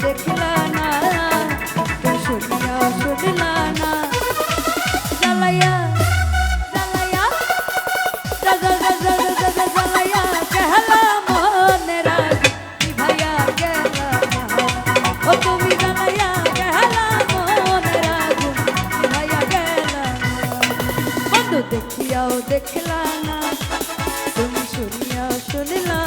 দেখলা না কেউ শুনিয়া শুনলা না জ্বালাইয়া জ্বালাইয়া জ্বালাইয়া কেহলা মনে রাগ, ভাইয়া কেহলা ও তুমি জ্বালাইয়া কেহলা মনে দেখিয়াও দেখলা তুমি শুনিয়া শুনলা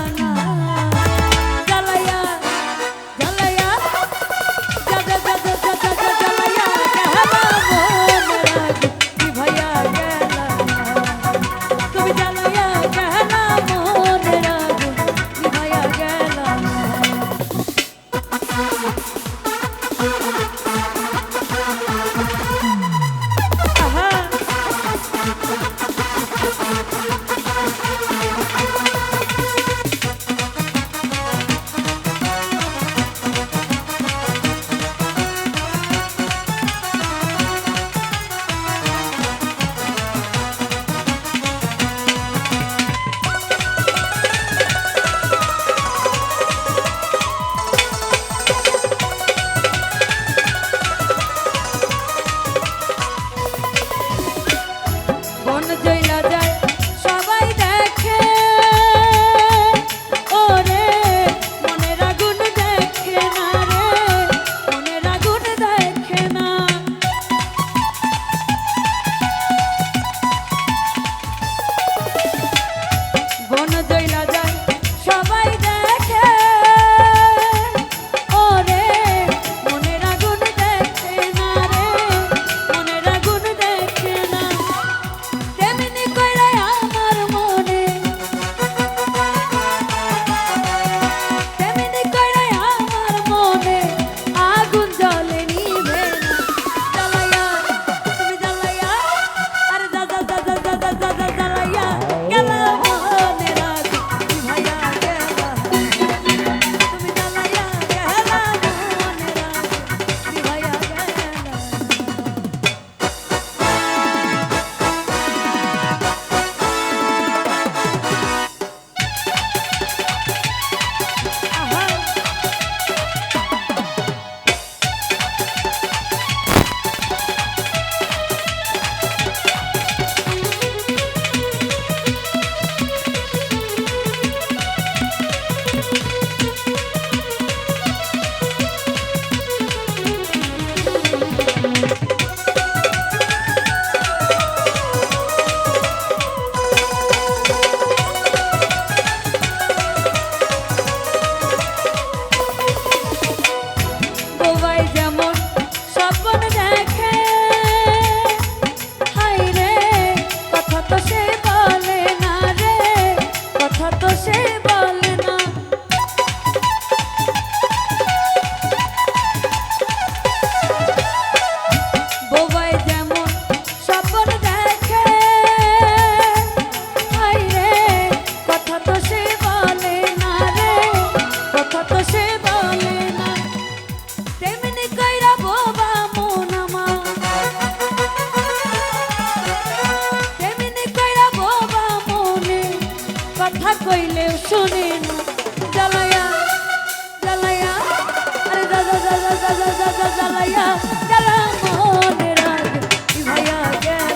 কথা কইলে শুনে না জ্বালায়া জ্বালায়া আরে দাদা দাদা দাদা দাদা জ্বালায়া জ্বালা মনে ভাইয়া গেল